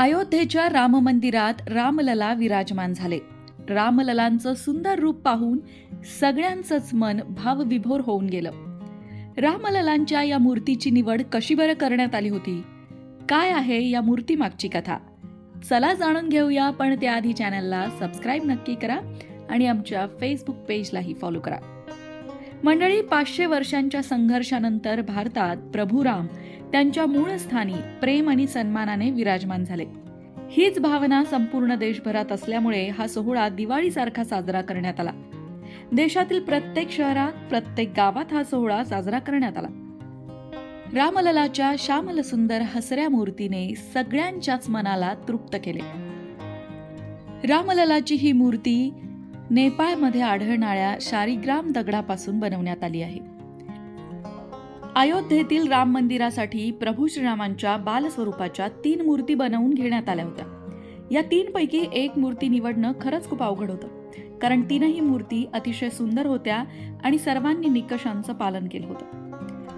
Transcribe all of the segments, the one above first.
अयोध्येच्या राम मंदिरात रामलला विराजमान झाले. रामललांचं सुंदर रूप पाहून सगळ्यांचंच मन भावविभोर होऊन गेलं. रामललांच्या या मूर्तीची निवड कशी बरं करण्यात आली होती? काय आहे या मूर्तीमागची कथा? चला जाणून घेऊया पण त्याआधी चॅनलला सबस्क्राईब नक्की करा आणि आमच्या फेसबुक पेजलाही फॉलो करा. मंडळी पाचशे वर्षांच्या संघर्षानंतर भारतात प्रभूराम त्यांच्या मूळ स्थानी प्रेम आणि सन्मानाने विराजमान झाले. हीच भावना संपूर्ण देशभरात असल्यामुळे हा सोहळा दिवाळीसारखा साजरा करण्यात आला. देशातील प्रत्येक शहरात प्रत्येक गावात हा सोहळा साजरा करण्यात आला. रामललाच्या श्यामल सुंदर हसऱ्या मूर्तीने सगळ्यांच्याच मनाला तृप्त केले. रामललाची ही मूर्ती नेपाळमध्ये आढळणाऱ्या शारीग्राम दगडापासून बनवण्यात आली आहे. अयोध्येतील राम मंदिरासाठी प्रभू श्रीरामांच्या बालस्वरूपाच्या तीन मूर्ती बनवून घेण्यात आल्या होत्या. या तीनपैकी एक मूर्ती निवडणं खरंच खूप अवघड होतं कारण तीनही मूर्ती अतिशय सुंदर होत्या आणि सर्वांनी निकषांचं पालन केलं होतं.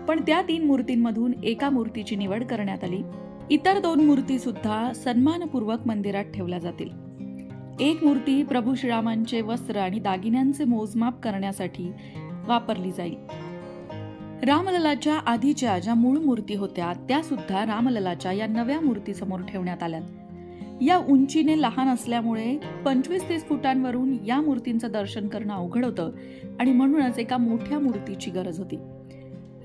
पण त्या तीन मूर्तींमधून एका मूर्तीची निवड करण्यात आली. इतर दोन मूर्ती सुद्धा सन्मानपूर्वक मंदिरात ठेवल्या जातील. एक मूर्ती प्रभू श्रीरामांचे वस्त्र आणि दागिन्यांचे मोजमाप करण्यासाठी वापरली जाईल रामललाच्या आधीच्या ज्या मूळ मूर्ती होत्या त्या सुद्धा रामललाच्या या नव्या मूर्तीसमोर ठेवण्यात आल्या या उंचीने लहान असल्यामुळे पंचवीस तीस फुटांवरून या मूर्तींचं दर्शन करणं अवघड होतं आणि म्हणूनच एका मोठ्या मूर्तीची गरज होती.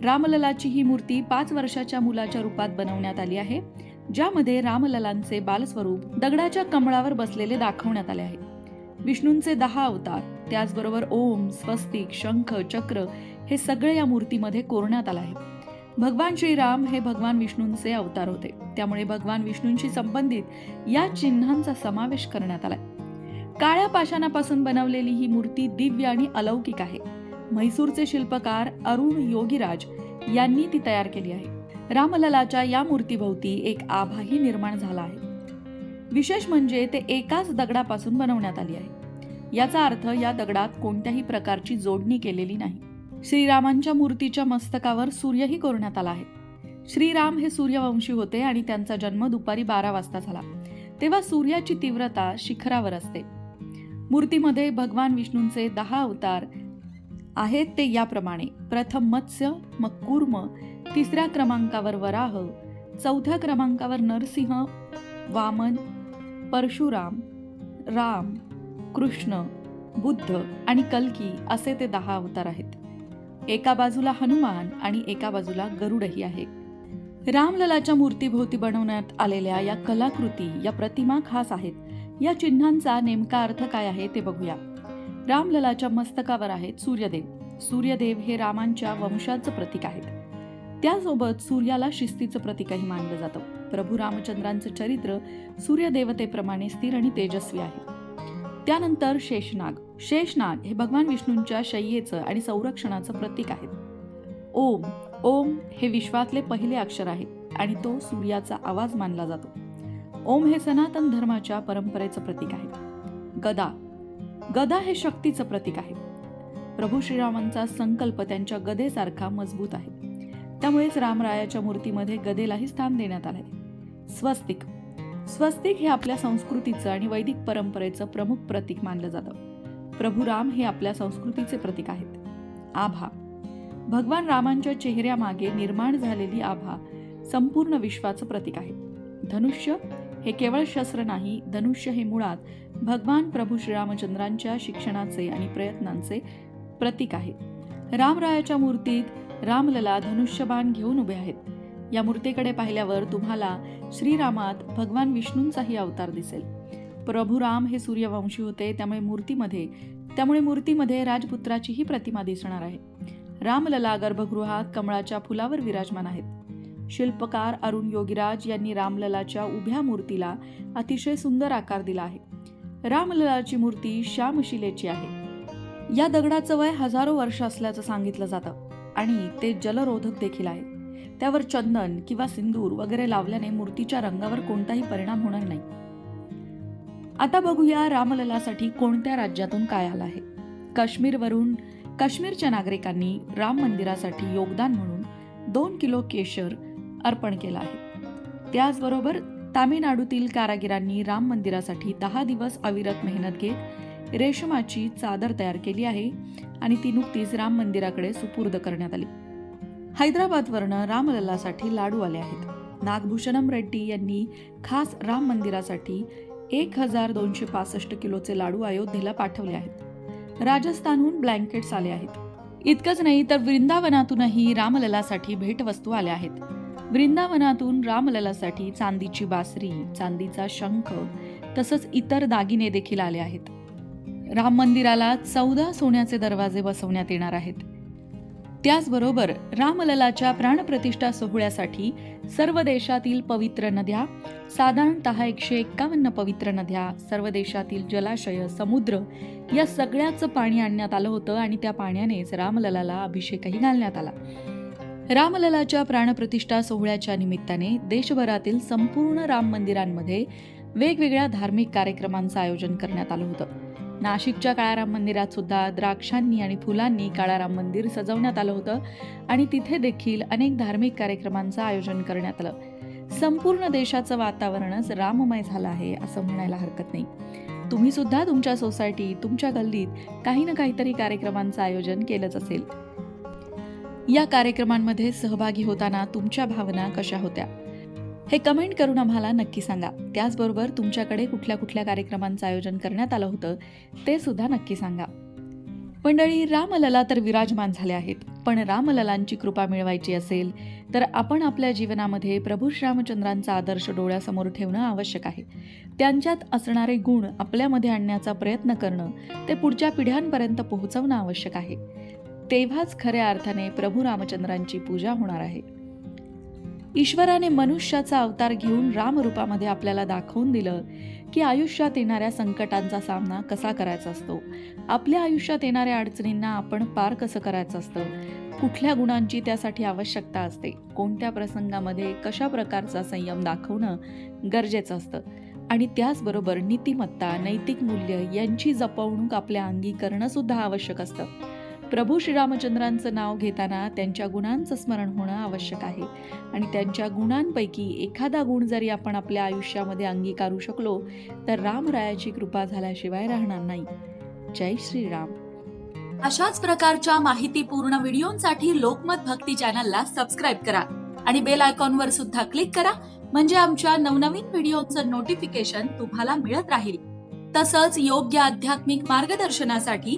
रामललाची ही मूर्ती पाच वर्षाच्या मुलाच्या रूपात बनवण्यात आली आहे. ज्यामध्ये रामललांचे बालस्वरूप दगडाच्या कमळावर बसलेले दाखवण्यात आले आहे. विष्णूंचे दहा अवतार त्याचबरोबर ओम स्वस्तिक शंख चक्र हे सगळे या मूर्तीमध्ये कोरण्यात आलं आहे भगवान श्रीराम हे भगवान विष्णूंचे अवतार होते. त्यामुळे भगवान विष्णूंशी संबंधित या चिन्हांचा समावेश करण्यात आलाय. काळ्या पाषाणापासून बनवलेली ही मूर्ती दिव्य आणि अलौकिक आहे. म्हैसूरचे शिल्पकार अरुण योगीराज यांनी ती तयार केली आहे. रामललाच्या या मूर्तीभोवती एक आभाही निर्माण झाला आहे. विशेष म्हणजे ते एकाच दगडापासून बनवण्यात आली आहे. याचा अर्थ या दगडात कोणत्याही प्रकारची जोडणी केलेली नाही. श्रीरामांच्या मूर्तीच्या मस्तकावर सूर्यही कोरण्यात आला आहे. श्रीराम हे सूर्यवंशी होते आणि त्यांचा जन्म दुपारी बारा वाजता झाला. तेव्हा सूर्याची तीव्रता शिखरावर असते. मूर्तीमध्ये भगवान विष्णूंचे दहा अवतार आहेत ते याप्रमाणे. प्रथम मत्स्य मग कूर्म तिसऱ्या क्रमांकावर वराह चौथ्या क्रमांकावर नरसिंह वामन परशुराम राम कृष्ण बुद्ध आणि कल्की असे ते दहा अवतार आहेत. एका बाजूला हनुमान आणि एका बाजूला गरुडही आहे. रामललाच्या मूर्तीभोवती बनवण्यात आलेल्या या कलाकृती या प्रतिमा खास आहेत. या चिन्हांचा नेमका अर्थ काय आहे ते बघूया. रामललाच्या मस्तकावर आहेत सूर्यदेव. सूर्यदेव हे रामांच्या वंशाचं प्रतीक आहेत. त्यासोबत सूर्याला शिस्तीचं प्रतीकही मानलं जातं. प्रभू रामचंद्रांचं चरित्र सूर्यदेवतेप्रमाणे स्थिर आणि तेजस्वी आहे. त्यानंतर शेषनाग. शेषनाग हे भगवान विष्णूंच्या शय्येचं आणि संरक्षणाचं प्रतीक आहे ओम. ओम हे विश्वातले पहिले अक्षर आहे आणि तो सूर्याचा आवाज मानला जातो. ओम हे सनातन धर्माच्या परंपरेचं प्रतीक आहे. गदा. गदा हे शक्तीचं प्रतीक आहे. प्रभू श्रीरामांचा संकल्प त्यांच्या गदेसारखा मजबूत आहे. त्यामुळेच रामरायाच्या मूर्तीमध्ये गदेलाही स्थान देण्यात आलंय. स्वस्तिक. स्वस्तिक हे आपल्या संस्कृतीचं आणि वैदिक परंपरेचं प्रमुख प्रतीक मानलं जातं. प्रभू राम हे आपल्या संस्कृतीचे प्रतीक आहेत. आभा. भगवान रामांच्या चेहऱ्यामागे निर्माण झालेली आभा संपूर्ण विश्वाचं प्रतीक आहे. धनुष्य हे केवळ शस्त्र नाही धनुष्य हे मुळात भगवान प्रभू श्रीरामचंद्रांच्या शिक्षणाचे आणि प्रयत्नांचे प्रतीक आहे. रामरायाच्या मूर्तीत रामलला धनुष्यबाण घेऊन उभे आहेत. या मूर्तीकडे पाहिल्यावर तुम्हाला श्रीरामात भगवान विष्णूंचाही अवतार दिसेल. प्रभू राम हे सूर्यवंशी होते त्यामुळे मूर्तीमध्ये त्यामुळे मूर्तीमध्ये राजपुत्राचीही प्रतिमा दिसणार आहे. रामलला गर्भगृहात कमळाच्या फुलावर विराजमान आहेत. शिल्पकार अरुण योगीराज यांनी रामललाच्या उभ्या मूर्तीला अतिशय सुंदर आकार दिला आहे. रामललाची मूर्ती श्यामशिलेची आहे. या दगडाचं वय हजारो वर्ष असल्याचं सांगितलं जातं. आणि ते जलरोधक देखील आहे त्यावर चंदन किंवा सिंदूर वगैरे लावल्याने मूर्तीच्या रंगावर कोणताही परिणाम होणार नाही. आता बघूया रामललासाठी कोणत्या राज्यातून काय आलं आहे. काश्मीरवरून काश्मीरच्या नागरिकांनी राम मंदिरासाठी योगदान म्हणून दोन किलो केशर अर्पण केलं आहे. त्याचबरोबर तामिळनाडूतील कारागिरांनी राम मंदिरासाठी दहा दिवस अविरत मेहनत घेत रेशमाची चादर तयार केली आहे आणि ती नुकतीच राम मंदिराकडे सुपूर्द करण्यात आली. हैदराबादवरनं रामलल्लासाठी लाडू आले आहेत. नागभूषणम रेड्डी यांनी खास राम मंदिरासाठी एक हजार दोनशे पासष्ट किलोचे लाडू अयोध्येला पाठवले आहेत. राजस्थानहून ब्लँकेट्स आले आहेत. इतकंच नाही तर वृंदावनातूनही रामललासाठी भेटवस्तू आल्या आहेत. वृंदावनातून रामललासाठी चांदीची बासरी चांदीचा शंख तसंच इतर दागिने देखील आले आहेत. राम मंदिराला चौदा सोन्याचे दरवाजे बसवण्यात येणार आहेत. त्याचबरोबर रामललाच्या प्राणप्रतिष्ठा सोहळ्यासाठी सर्व देशातील पवित्र नद्या साधारणतः एकशे एक्कावन्न पवित्र नद्या सर्व देशातील जलाशय समुद्र या सगळ्याचं पाणी आणण्यात आलं होतं आणि त्या पाण्यानेच रामललाला अभिषेकही घालण्यात आला. रामललाच्या प्राणप्रतिष्ठा सोहळ्याच्या निमित्ताने देशभरातील संपूर्ण राम मंदिरांमध्ये वेगवेगळ्या धार्मिक कार्यक्रमांचं आयोजन करण्यात आलं होतं. नाशिकच्या काळाराम मंदिरात सुद्धा द्राक्षांनी आणि फुलांनी काळाराम मंदिर सजवण्यात आलं होतं आणि तिथे देखील अनेक धार्मिक कार्यक्रमांचं आयोजन करण्यात आलं. संपूर्ण देशाचं वातावरणच राममय झालं आहे असं म्हणायला हरकत नाही. तुम्ही सुद्धा तुमच्या सोसायटी तुमच्या गल्लीत काही ना काहीतरी कार्यक्रमांचं आयोजन केलंच असेल. या कार्यक्रमांमध्ये सहभागी होताना तुमच्या भावना कशा होत्या? हे कमेंट करून आम्हाला नक्की सांगा. त्याचबरोबर तुमच्याकडे कुठल्या कुठल्या कार्यक्रमांचं आयोजन करण्यात आलं होतं ते सुद्धा नक्की सांगा. मंडळी रामलला तर विराजमान झाले आहेत. पण रामललांची कृपा मिळवायची असेल तर आपण आपल्या जीवनामध्ये प्रभू श्रीरामचंद्रांचा आदर्श डोळ्यासमोर ठेवणं आवश्यक आहे. त्यांच्यात असणारे गुण आपल्यामध्ये आणण्याचा प्रयत्न करणं ते पुढच्या पिढ्यांपर्यंत पोहोचवणं आवश्यक आहे. तेव्हाच खऱ्या अर्थाने प्रभू रामचंद्रांची पूजा होणार आहे. ईश्वराने मनुष्याचा अवतार घेऊन रामरूपामध्ये आपल्याला दाखवून दिलं की आयुष्यात येणाऱ्या संकटांचा सामना कसा करायचा असतो. आपल्या आयुष्यात येणाऱ्या अडचणींना आपण पार कसं करायचं असतं? कुठल्या गुणांची त्यासाठी आवश्यकता असते? कोणत्या प्रसंगामध्ये कशा प्रकारचा संयम दाखवणं गरजेचं असतं? आणि त्याचबरोबर नीतिमत्ता नैतिक मूल्य यांची जपवणूक आपल्या अंगी करणं सुद्धा आवश्यक असतं. प्रभू श्रीरामचंद्रांचं नाव घेताना त्यांच्या गुणांचं स्मरण होणं आवश्यक आहे. आणि त्यांच्या गुणांपैकी एखादा गुण जरी आपण आपल्या आयुष्यामध्ये अंगीकारू शकलो तर रामरायाची कृपा झाल्याशिवाय राहणार नाही. जय श्रीराम. अशाच प्रकारच्या माहितीपूर्ण व्हिडिओंसाठी लोकमत भक्ती चॅनलला सबस्क्राईब करा आणि बेल आयकॉनवर सुद्धा क्लिक करा म्हणजे आमच्या नवनवीन व्हिडिओचं नोटिफिकेशन तुम्हाला मिळत राहील. तसंच योग्य आध्यात्मिक मार्गदर्शनासाठी